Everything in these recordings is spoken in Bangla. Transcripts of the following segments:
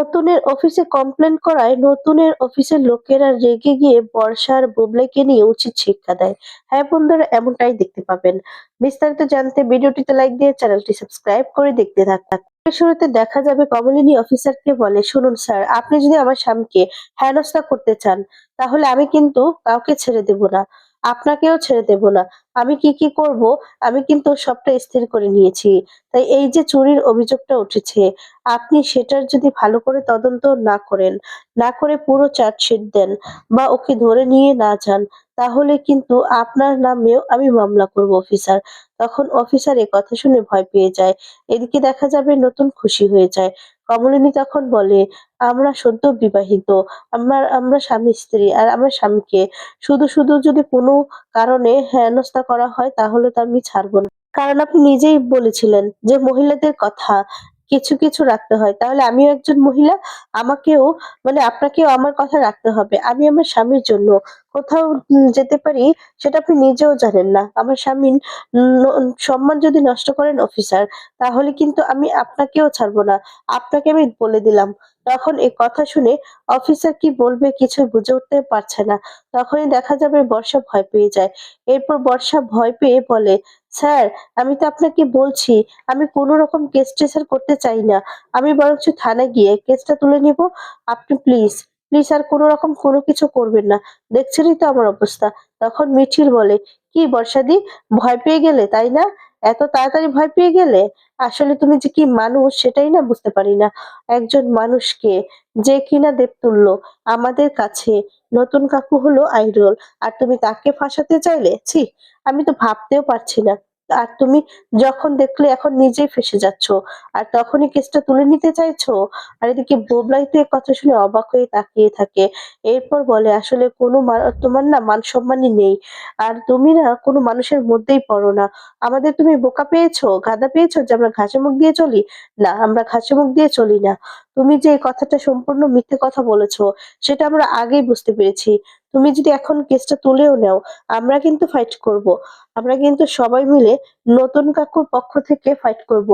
নতুনের অফিসে কমপ্লেন করায় নতুনের অফিসের লোকেরা রেগে গিয়ে বর্ষার বুবলাইকে নিয়ে উচিত শিক্ষা দেয়। হ্যাঁ বন্ধুরা, এমনটাই দেখতে পাবেন। বিস্তারিত জানতে ভিডিওটিতে লাইক দিয়ে চ্যানেলটি সাবস্ক্রাইব করে দেখতে থাকুন। শুরুতে দেখা যাবে কমলিনী অফিসারকে বলে, শুনুন স্যার, আপনি যদি আমার স্বামীকে হেনস্থা করতে চান, তাহলে আমি কিন্তু কাউকে ছেড়ে দেব না। আপনাকেও ছেড়ে দেব না। আমি কি কি করব, আমি কিন্তু সবটা স্থির করে নিয়েছি। তাই এই যে চুরির অভিযোগটা উঠেছে, আপনি সেটার যদি ভালো করে তদন্ত না করেন, না করে পুরো চার্জশিট দেন বা ওকে ধরে নিয়ে না যান, তাহলে কিন্তু আপনার নামেও আমি মামলা করব অফিসার। তখন অফিসার এ কথা শুনে ভয় পেয়ে যায়। এদিকে দেখা যাবে নতুন খুশি হয়ে যায়। কমলিনী তখন বলে আমরা সদ্য বিবাহিত, আমার, আমরা স্বামী স্ত্রী আর আমার স্বামীকে। শুধু শুধু যদি কোনো কারণে হেনস্থা করা হয় তাহলে তো আমি ছাড়বো না। কারণ আপনি নিজেই বলেছিলেন যে মহিলাদের কথা কিছু কিছু রাখতে হয়। তাহলে আমিও একজন মহিলা, আমাকেও মানে আপনাকেও আমার কথা রাখতে হবে। আমি আমার স্বামীর জন্য কোথাও যেতে পারি, সেটা আপনি নিজেও জানেন না। আমার স্বামীর সম্মান যদি নষ্ট করেন অফিসার তাহলে কিন্তু আমি আপনাকেও ছাড়বো না। আপনাকে আমি বলে দিলাম। তখন এই কথা শুনে অফিসার কি বলবে কিছু বুঝে উঠতে পারছে না। তখনই দেখা যাবে বর্ষা ভয় পেয়ে যায়। এরপর বর্ষা ভয় পেয়ে বলে স্যার, আমি তো আপনাকে বলছি, আমি কোনো রকম কেস টেসার করতে চাই না। আমি বরঞ্চ থানায় গিয়ে কেসটা তুলে নেব। আপনি প্লিজ প্লিজ আর কোনো রকম কোনো কিছু করবেন না। দেখছেনই তো আমার অবস্থা। তখন মিছিল বলে, কি বর্ষাদি, ভয় পেয়ে গেলে, তাই না? এত তাড়াতাড়ি ভয় পেয়ে গেলে আসলে তুমি যে কি মানুষ সেটাই না বুঝতে পারি না। একজন মানুষকে যে কিনা দেবতুল্য, আমাদের কাছে নতুন কাকু হলো আইডল। আর তুমি তাকে ফাঁসাতে চাইলে, ছি, আমি তো ভাবতেও পারছি না। আর তুমি যখন দেখলে এখন নিজেই ফেসে যাচ্ছ। আর তখনই কেসটা তুলে নিতে চাইছো? আর এদিকে বোবলাই তো কথা শুনে অবাক হয়ে তাকিয়ে থাকে। এরপর বলে, আসলে কোনো তোমার না মান সম্মানই নেই। আর তুমি না কোনো মানুষের মধ্যেই পড়ো না। আমাদের তুমি বোকা পেয়েছ গাদা পেয়েছ যে আমরা ঘাসে মুখ দিয়ে চলি? না, আমরা ঘাসে মুখ দিয়ে চলি না। তুমি যে এই কথাটা সম্পূর্ণ মিথ্যে কথা বলেছ, সেটা আমরা আগেই বুঝতে পেরেছি। তুমি যদি এখন কেসটা তুলেও নাও, আমরা কিন্তু ফাইট করব। আমরা কিন্তু সবাই মিলে নতুন কাকুর পক্ষ থেকে ফাইট করব।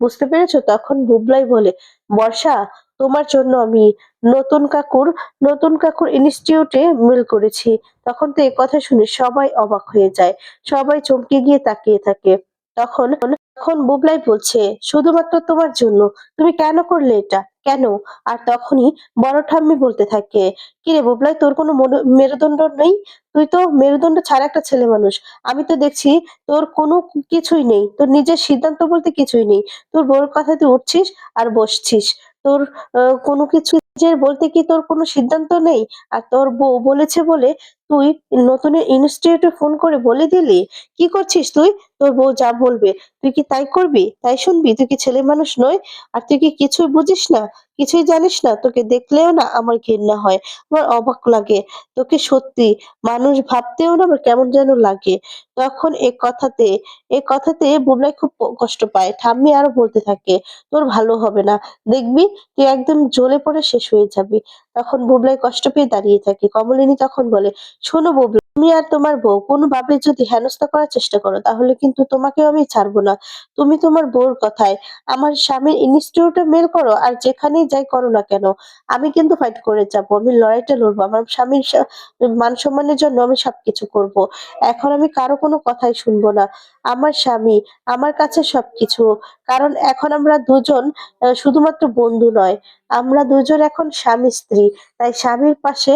বুঝতে পেরেছ? তখন বুবলাই বলে, বর্ষা, তোমার জন্য আমি নতুন কাকুর নতুন কাকুর ইনস্টিটিউটে মিল করেছি। তখন তো এই কথা শুনে সবাই অবাক হয়ে যায়। সবাই চমকে গিয়ে তাকিয়ে থাকে। তখন তখন বুবলাই বলছে, শুধুমাত্র তোমার জন্য? তুমি কেন করলে এটা? কেন? আর তখনই বড় ঠাম্মি বলতে থাকে কিরে বুবলাই, তোর কোনো মেরুদণ্ড নেই? তুই তো মেরুদণ্ড ছাড়া একটা ছেলে মানুষ। আমি তো দেখছি তোর কোনো কিছুই নেই। তোর নিজের সিদ্ধান্ত বলতে কিছুই নেই। তোর বউর কথা তুই উঠছিস আর বসছিস। তোর কোনো কিছু নিজের বলতে কি তোর কোনো সিদ্ধান্ত নেই? আর তোর বউ বলেছে বলে তুই নতুনের ইনস্টিটিউটে ফোন করে বলে দিলি? কি করছিস তুই? তোর বউ যা বলবে। তুই কি তাই করবি? তাই শুনবি? তুই কি ছেলে মানুষ নয় আর তুই কি কিছুই বুঝিস না? কিছুই জানিস না? তোকে দেখলেও না আমার ঘেন্না হয়। আমার অবাক লাগে। তোকে সত্যি মানুষ ভাবতেও না আমার কেমন যেন লাগে। তখন এ কথাতে এ কথাতে বুবলাই খুব কষ্ট পায়। ঠাম্মি আরও বলতে থাকে, তোর ভালো হবে না। দেখবি, তুই একদম জ্বলে পড়ে শেষ হয়ে যাবি। তখন বুবলাই কষ্ট পেয়ে দাঁড়িয়ে থাকে। কমলিনী তখন বলে শোনো বুবলাই তুমি আর তোমার বউ কোনোভাবে যদি হেনস্থা করার চেষ্টা করো, তাহলে কিন্তু তোমাকেও আমি ছাড়বো না। তুমি তোমার বউর কথায় আমার স্বামীর ইনস্টিটিউটে মেল করো আর যেখানেই যাই করো না কেন, আমি কিন্তু ফাইট করে যাব, আমি লড়াইটা লড়বো, আমার স্বামীর মান সম্মানের জন্য আমি সবকিছু করব। এখন আমি কারও কোনো কথাই শুনব না। আমার স্বামী, আমার কাছে সবকিছু, কারণ এখন আমরা দুজন শুধুমাত্র বন্ধু নয়, আমরা দুজন এখন স্বামী স্ত্রী। তাই স্বামীর পাশে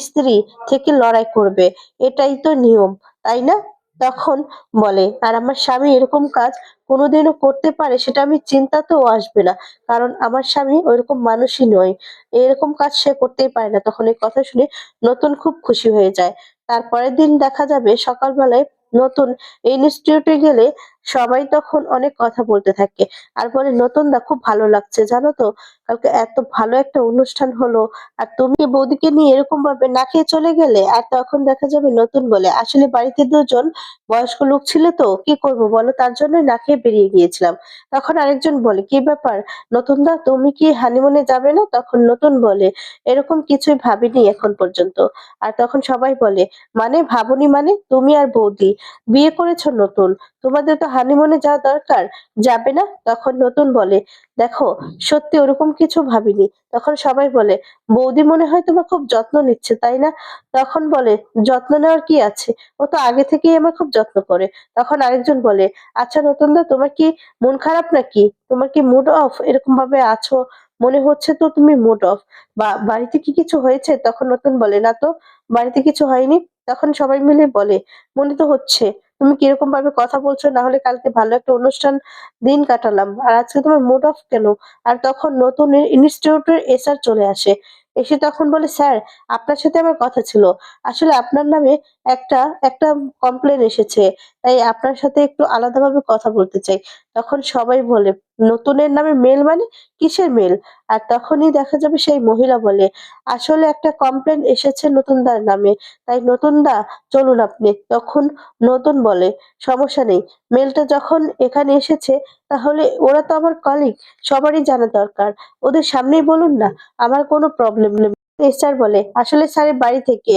স্ত্রী থেকে লড়াই করবে। এটাই তো নিয়ম, তাই না? তখন বলে, আর আমার স্বামী এরকম কাজ কোনোদিনও করতে পারে, সেটা আমি চিন্তাতেও আসবে না। কারণ আমার স্বামী ওইরকম মানুষই নয়। এরকম কাজ সে করতেই পারে না। তখন এই কথা শুনে নতুন খুব খুশি হয়ে যায়। তারপরের দিন দেখা যাবে সকালবেলায় নতুন ইনস্টিটিউটে গেলে সবাই তখন অনেক কথা বলতে থাকে। আর বলে, নতুন দা, খুব ভালো লাগছে। জানো তো কালকে এত ভালো একটা অনুষ্ঠান হলো, আর তুমি বৌদিকে নিয়ে এরকম ভাবে না খেয়ে চলে গেলে, আর তখন দেখা যাবে নতুন বলে। আসলে বাড়িতে দুজন বয়স্ক লোক ছিল তো, কি করব বলো? তার জন্যই না খেয়ে বেরিয়ে গিয়েছিলাম। তখন আরেকজন বলে, কি ব্যাপার? নতুন দা তুমি কি হানিমুনে যাবে না? তখন নতুন বলে, এরকম কিছুই ভাবিনি এখন পর্যন্ত। আর তখন সবাই বলে মানে ভাবনি মানে? তুমি আর বৌদি, বিয়ে করেছ নতুন। তোমাদের তো হানিমুনে যাওয়া দরকার, যাবে না? তখন নতুন বলে, দেখো, সত্যি ওরকম কিছু ভাবিনি। তখন সবাই বলে, বৌদি মনে হয় তোমার খুব যত্ন নিচ্ছে, তাই না? তখন বলে, যত্ন নেওয়ার কি আছে? ও তো আগে থেকেই আমার খুব যত্ন করে। তখন আরেকজন বলে আচ্ছা নতুন দা তোমার কি মন খারাপ নাকি? তোমার কি মুড অফ এরকম ভাবে আছো? মনে হচ্ছে তো তুমি মুড অফ বা, বাড়িতে কি কিছু হয়েছে? তখন নতুন বলে, না তো, বাড়িতে কিছু হয়নি। তখন সবাই মিলে বলে, মনে তো হচ্ছে। তুমি কীরকম ভাবে কথা বলছো? না হলে কালকে ভালো একটা অনুষ্ঠান দিন কাটালাম। আর আজকে তোমার মুড অফ কেন? আর তখন নতুন ইনস্টিটিউটের এসআর চলে আসে। এসে তখন বলে, স্যার, আপনার সাথে আমার কথা ছিল। আসলে আপনার নামে একটা একটা কমপ্লেন এসেছে। তাই আপনার সাথে একটু আলাদাভাবে কথা বলতে চাই। তখন সবাই বলে, নতুনের নামে মেল মানে? কিসের মেল আর তখনই দেখা যাবে সেই মহিলা বলে, আসলে একটা কমপ্লেন এসেছে নতুনদার নামে, তাই নতুনদা, চলুন আপনি। তখন নতুন বলে, সমস্যা নেই মেলটা যখন এখানে এসেছে, তাহলে ওরা তো আমার কলিগ সবারই জানা দরকার। ওদের সামনেই বলুন না, আমার কোনো প্রবলেম নেই। স্যার বলে, আসলে স্যারের বাড়ি থেকে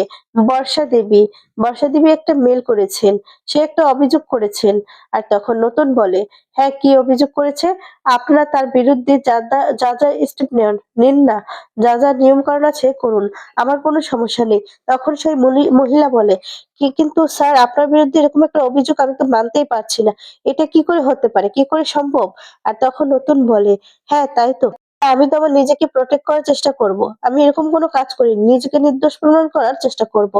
বর্ষা দেবী বর্ষা দেবী একটা মেল করেছেন। সে একটা অভিযোগ করেছেন। আর তখন নতুন বলে হ্যাঁ কি অভিযোগ করেছে? আপনারা তার বিরুদ্ধে যা যা স্টেপ নেন, নিন না। যা যা নিয়ম কানুন আছে, করুন। আমার কোনো সমস্যা নেই। তখন সেই মহিলা বলে, কি, কিন্তু স্যার, আপনার বিরুদ্ধে এরকম একটা অভিযোগ আমি তো মানতেই পারছি না। এটা কি করে হতে পারে? কি করে সম্ভব? আর তখন নতুন বলে হ্যাঁ তাই তো। আমি তো আমার নিজেকে প্রোটেক্ট করার চেষ্টা করব। আমি এরকম কোনো কাজ করি নিজেকে নির্দোষ প্রমাণ করার চেষ্টা করব।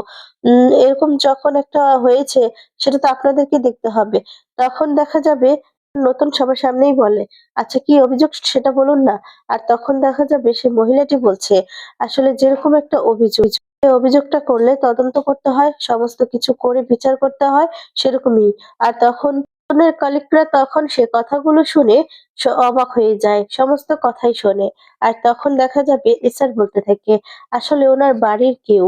এরকম যখন একটা হয়েছে, সেটা তো আপনাদেরকে দেখতে হবে। তখন দেখা যাবে, নতুন সবার সামনেই বলে আচ্ছা কি অভিযোগ? সেটা বলুন না। আর তখন দেখা যাবে, সে মহিলাটি বলছে, আসলে যেরকম একটা অভিযোগ অভিযোগটা করলে তদন্ত করতে হয়, সমস্ত কিছু করে বিচার করতে হয়, সেরকমই। আর তখন নতুনের কলিগরা তখন সে কথাগুলো শুনে অবাক হয়ে যায়, সমস্ত কথাই শোনে। আর তখন দেখা যাবে এসআর বলতে থাকে, আসলে ওনার বাড়ির কেউ,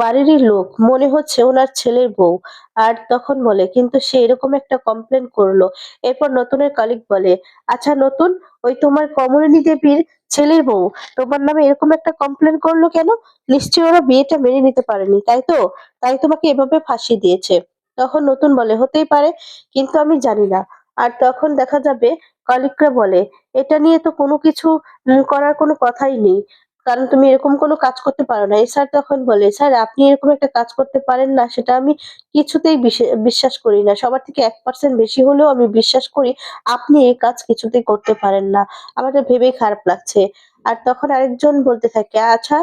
বাড়িরই লোক, মনে হচ্ছে ওনার ছেলের বউ। আর তখন বলে, কিন্তু সে এরকম একটা কমপ্লেন করল। এরপর নতুনের কলিগ বলে আচ্ছা নতুন, ওই তোমার কমলিনী দেবীর ছেলের বউ, তোমার নামে এরকম একটা কমপ্লেন করল কেন? নিশ্চয়ই ওরা বিয়েটা মেনে নিতে পারেনি, তাই তো? তাই তোমাকে এভাবে ফাঁসি দিয়েছে। তখন নতুন বলে, হতেই পারে, কিন্তু আমি জানি না। আর তখন দেখা যাবে, কলিকরা বলে, এটা নিয়ে তো কোনো কিছু করার কোনো কথাই নেই। কারণ তুমি এরকম কোনো কাজ করতে পারো না। স্যার তখন বলে, স্যার, আপনি এরকম একটা কাজ করতে পারেন না, সেটা আমি কিছুতেই বিশ্বাস করি না। সবার থেকে এক পার্সেন্ট বেশি হলেও আমি বিশ্বাস করি আপনি এই কাজ কিছুতেই করতে পারেন না। আমার তো ভেবেই খারাপ লাগছে। আর তখন আরেকজন বলতে থাকে আচ্ছা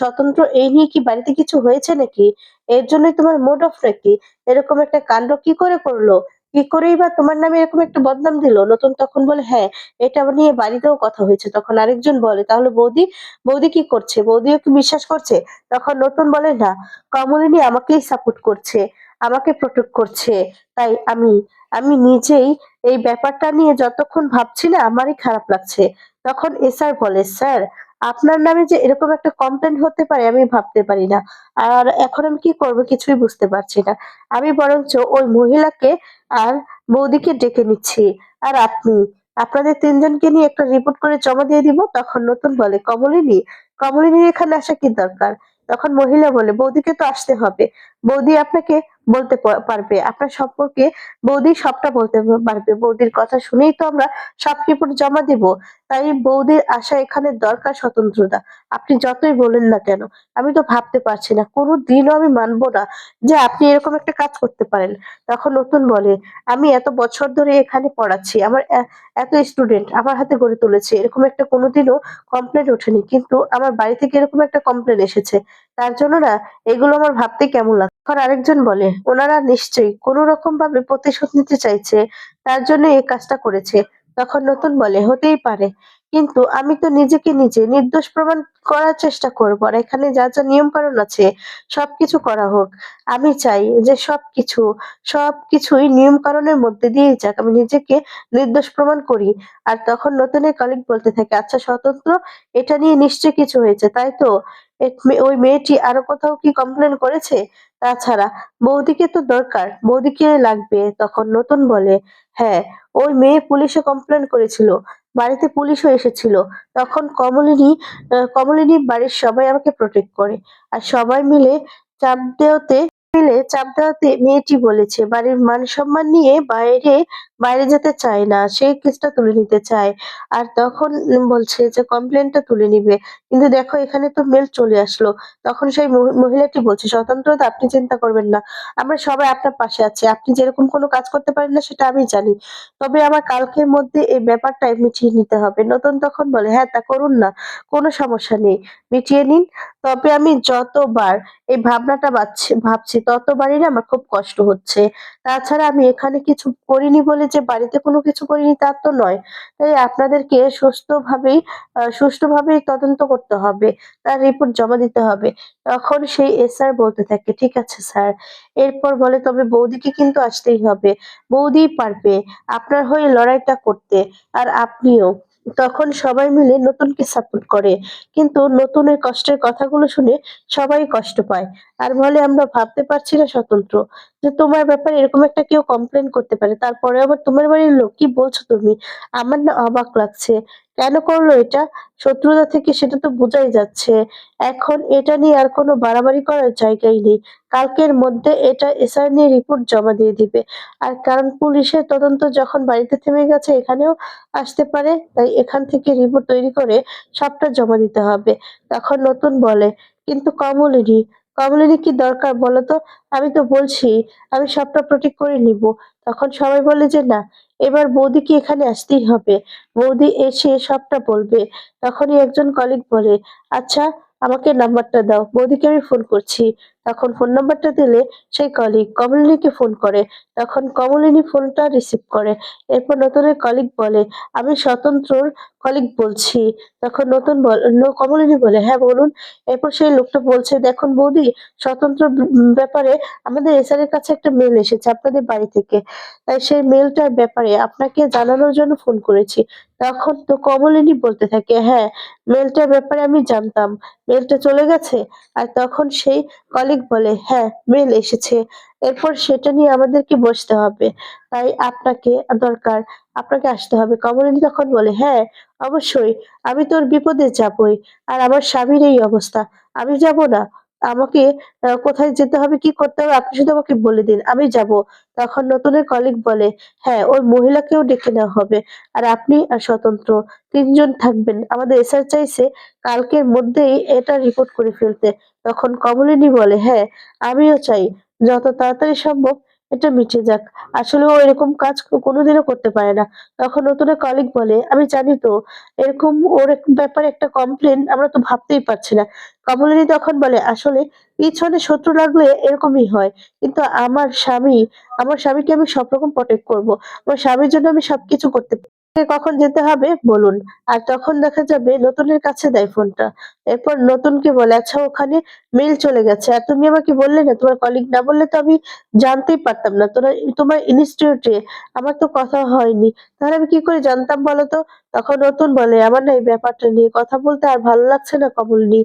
স্বতন্ত্র এই নিয়ে কি বাড়িতে কিছু হয়েছে নাকি? এর জন্যই তোমার মুড অফ নাকি? এরকম একটা কাণ্ড কি করে করল? কি করেই বা তোমার নামে এরকম একটা বদনাম দিল? নতুন তখন বলে হ্যাঁ এটা নিয়ে বাড়িতেও কথা হয়েছে। তখন আরেকজন বলে, তাহলে বৌদি বৌদি কি করছে? বৌদিও কি বিশ্বাস করছে? তখন নতুন বলে, না, কমলিনী আমাকেই সাপোর্ট করছে, আমাকে প্রোটেক্ট করছে। তাই আমি আমি নিজেই এই ব্যাপারটা নিয়ে যতক্ষণ ভাবছি না, আমারই খারাপ লাগছে। তখন এসআর বলে, স্যার আপনার নামে যে এরকম একটা কমপ্লেন হতে পারে, আমি ভাবতে পারি না। আর এখন আমি কি করব কিছুই বুঝতে পারছি না। আমি বরঞ্চ ওই মহিলাকে আর বৌদিকে ডেকে নিচ্ছি। আর আপনি, আপনাদের তিনজনকে নিয়ে একটা রিপোর্ট করে জমা দিয়ে দিব, তখন নতুন বলে কমলিনী, কমলিনীর এখানে আসা কি দরকার? তখন মহিলা বলে, বৌদিকে তো আসতে হবে। বৌদি আপনাকে বলতে পারবে। আপনার সম্পর্কে বৌদি সবটা বলতে পারবে। বৌদির কথা শুনেই তো আমরা সব রিপোর্ট জমা দিব। তাই বৌদির আশা এখানে দরকার স্বতন্ত্রতা। আপনি যতই বলেন না কেন, আমি তো ভাবতে পারছি না। কোনো দিনও আমি মানবো না যে আপনি এরকম একটা কাজ করতে পারেন। তখন নতুন বলে, আমি এত বছর ধরে এখানে পড়াচ্ছি। আমার এত স্টুডেন্ট আমার হাতে গড়ে তুলেছে। এরকম একটা কোনোদিনও কমপ্লেন ওঠেনি। কিন্তু আমার বাড়ি থেকে এরকম একটা কমপ্লেন এসেছে। তার জন্য না, এগুলো আমার ভাবতে কেমন লাগে তখন আরেকজন বলে, ওনারা নিশ্চয়ই কোনো রকম ভাবে প্রতিশোধ নিতে চাইছে, তার জন্য এই কাজটা করেছে। তখন নতুন বলে, হতেই পারে। কিন্তু আমি তো নিজেকে নিজে নির্দোষ প্রমাণ করার চেষ্টা করব আর এখানে যা যা নিয়ম কানুন আছে, সবকিছু করা হোক। আমি চাই যে সবকিছু, সবকিছুই নিয়ম কানুনের মধ্যে দিয়ে যাক। আমি নিজেকে নির্দোষ প্রমাণ করি আর তখন নতুনের কলিগ বলতে থাকে আচ্ছা স্বতন্ত্র? এটা নিয়ে নিশ্চয়ই কিছু হয়েছে, তাই তো? ওই মেয়েটি আরও কোথাও কি কমপ্লেন করেছে? তাছাড়া বৌদিকে তো দরকার, বৌদিকে লাগবে। তখন নতুন বলে হ্যাঁ ওই মেয়ে পুলিশে কমপ্লেন করেছিল। বাড়িতে পুলিশও এসেছিল। তখন কমলিনী কমলিনী বাড়ির সবাই আমাকে প্রোটেক্ট করে। আর সবাই মিলে চাপ দেওয়াতে মিলে চাপ দেওয়াতে মেয়েটি বলেছে, বাড়ির মান সম্মান নিয়ে বাইরে বাইরে যেতে চায় না। সে কেসটা তুলে নিতে চায়। আর তখন বলছে যে, কমপ্লেনটা তুলে নিবে। কিন্তু দেখো, এখানে তো মেল চলে আসলো। তখন সেই মহিলাটি বলছে স্বতন্ত্রতা আপনি চিন্তা করবেন না। আমরা সবাই আপনার পাশে আছি। আপনি যেরকম কোনো কাজ করতে পারেন না, সেটা আমি জানি। তবে আমার কালকের মধ্যে এই ব্যাপারটা মিটিয়ে নিতে হবে। নতুন তখন বলে হ্যাঁ তা করুন না। কোনো সমস্যা নেই। মিটিয়ে নিন। তবে আমি যতবার এই ভাবনাটা ভাবছি, ততবারই না আমার খুব কষ্ট হচ্ছে। তাছাড়া আমি এখানে কিছু করিনি বলে যে বাড়িতে কোনো কিছু করিনি তা তো নয়। তাই আপনাদেরকে সুস্থভাবেই সুষ্ঠুভাবেই তদন্ত করতে হবে, তার রিপোর্ট জমা দিতে হবে। তখন সেই এসআর বলতে থাকে, ঠিক আছে স্যার। এরপর বলে, তবে বৌদিকে কিন্তু আসতেই হবে, বৌদিই পারবে আপনার হয়ে লড়াইটা করতে, আর আপনিও। তখন সবাই মিলে নতুনকে সাপোর্ট করে। কিন্তু নতুনের কষ্টের কথাগুলো শুনে সবাই কষ্ট পায়। আর বলে, আমরা ভাবতে পারছি না স্বতন্ত্র। যে তোমার ব্যাপারে এরকম একটা কেউ কমপ্লেন করতে পারে। তারপরে আবার তোমার বাড়ির লোক, কি বলছো তুমি? আমার না অবাক লাগছে। কেন করল এটা? শত্রুতা থেকে সেটা তো বোঝাই যাচ্ছে। এখন এটা নিয়ে আর কোনো বাড়াবাড়ি করার জায়গাই নেই। কালকের মধ্যে এটা এসআর নিয়ে রিপোর্ট জমা দিয়ে দিবে। আর কারণ পুলিশের তদন্ত যখন বাড়িতে থেমে গেছে, এখানেও আসতে পারে। তাই এখান থেকে রিপোর্ট তৈরি করে সবটা জমা দিতে হবে। তখন নতুন বলে। কিন্তু কমলিনী কমলিনী কি দরকার বলো তো আমি তো বলছি, আমি সবটা প্রোটেক্ট করে নিব। তখন সবাই বলে যে না, এবার বৌদিকে এখানে আসতেই হবে। বৌদি এসে সবটা বলবে। তখনই একজন কলিগ বলে আচ্ছা আমাকে নাম্বারটা দাও। বৌদিকে আমি ফোন করছি। তখন ফোন নাম্বারটা দিলে সেই কলিগ কমলিনীকে ফোন করে। তখন কমলিনী ফোনটা রিসিভ করে। এরপর নতুনের কলিগ বলে, আমি স্বতন্ত্রর কলিগ বলছি। তখন নতুন বল কমলিনী বলে হ্যাঁ বলুন। এরপর সেই লোকটা বলছে, দেখুন বৌদি, স্বতন্ত্র ব্যাপারে আমাদের এসআর এর কাছে একটা মেল এসেছে আপনাদের বাড়ি থেকে। তাই সেই মেলটার ব্যাপারে আপনাকে জানানোর জন্য ফোন করেছি। তখন তো কমলিনী বলতে থাকে হ্যাঁ মেলটার ব্যাপারে আমি জানতাম। মেলটা চলে গেছে? আর তখন সেই কলিগ বলে হ্যাঁ মেল এসেছে। এরপর সেটা নিয়ে আমাদেরকে বসতে হবে। তাই আপনাকে দরকার, আপনাকে আসতে হবে। কমলিনী তখন বলে হ্যাঁ অবশ্যই। আমি তোর বিপদে যাবই। আর আমার স্বামীর এই অবস্থা। আমি যাব না। আমাকে কোথায় যেতে হবে, কি করতে হবে, আপনি শুধু আমাকে বলে দিন, আমি যাব। তখন নতুনের কলিগ বলে হ্যাঁ ওই মহিলাকেও ডেকে নেওয়া হবে, আর আপনি আর স্বতন্ত্র তিনজন থাকবেন। আমাদের এসআর চাইছে কালকের মধ্যেই এটা রিপোর্ট করে ফেলতে। তখন কমলিনী বলে হ্যাঁ আমিও চাই, যত তাড়াতাড়ি সম্ভব এটা মিটে যাক। আসলে ও এরকম কাজ কোনোদিনও করতে পারে না। তখন নতুন কলিগ বলে, আমি জানি তো, এরকম ওর ব্যাপারে একটা কমপ্লেন আমরা তো ভাবতেই পারছি না। কমলিনী তখন বলে, আসলে পিছনে শত্রু লাগলে এরকমই হয়, কিন্তু আমার স্বামী, আমার স্বামীকে আমি সব রকম প্রটেক্ট করব। আমার স্বামীর জন্য আমি সবকিছু করতে পারি। কখন যেতে হবে? বলুন। আর তখন দেখা যাবে নতুনের কাছে দেয় ফোনটা। এরপর নতুনকে বলে আচ্ছা ওখানে মেল চলে গেছে। আর তুমি আমাকে বললে না, তোমার কলিগ না বললে তো আমি জানতেই পারতাম না। তোরা, তোমার ইনস্টিটিউটে আমার তো কথা হয়নি। তাহলে আমি কি করে জানতাম বলো তো? তখন নতুন বলে, আমার না এই ব্যাপারটা নিয়ে কথা বলতে আর ভালো লাগছে না কমল কমলনি।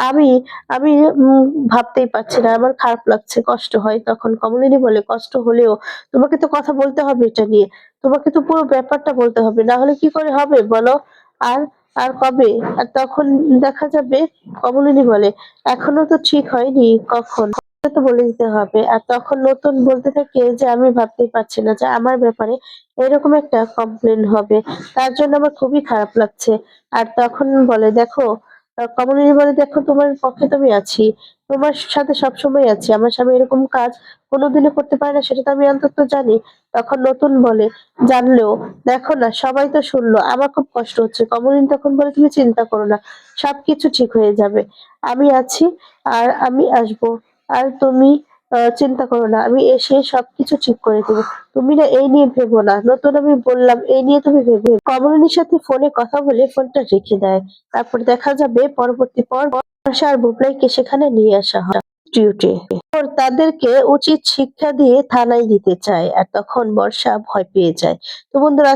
আমি আমি ভাবতেই পারছি না। আমার খারাপ লাগছে, কষ্ট হয়। তখন কমলিনী বলে, কষ্ট হলেও তোমাকে তো কথা বলতে হবে এটা নিয়ে। তোমাকে তো পুরো ব্যাপারটা বলতে হবে। না হলে কি করে হবে বলো? আর আর কবে? আর তখন দেখা যাবে, কমলিনী বলে, এখনও তো ঠিক হয়নি, কখন? তো বলে দিতে হবে। আর তখন নতুন বলতে থাকে যে, আমি ভাবতেই পারছি না যে, আমার ব্যাপারে এরকম একটা কমপ্লেন হবে। তার জন্য আমার খুবই খারাপ লাগছে। আর তখন বলে, দেখো কমলিনী বলে দেখো তোমার পক্ষে তো আমি আছি। তোমার সাথে সবসময় আছি। আমার স্বামী এরকম কাজ কোনোদিনও করতে পারে না, সেটা তো আমি অন্তত জানি। তখন নতুন বলে, জানলেও, দেখো না, সবাই তো শুনলো। আমার খুব কষ্ট হচ্ছে। কমলিনী তখন বলে, তুমি চিন্তা করো না, সবকিছু ঠিক হয়ে যাবে। আমি আছি আর আমি আসব। আর তুমি চিন্তা করো না, আমি এসে সবকিছু ঠিক করে দেবো। তুমি না এই নিয়ে ভেবো না, নতুন আমি বললাম, এই নিয়ে তুমি ভেবো। কমলিনীর সাথে ফোনে কথা বলে ফোনটা রেখে দেয়। তারপর দেখা যাবে পরবর্তী পর আর বুবলাইকে সেখানে নিয়ে আসা হয়। তাদেরকে উচিত শিক্ষা দিয়ে থানায় দিতে চায়, আর তখন বর্ষা ভয় পেয়ে যায়। তো বন্ধুরা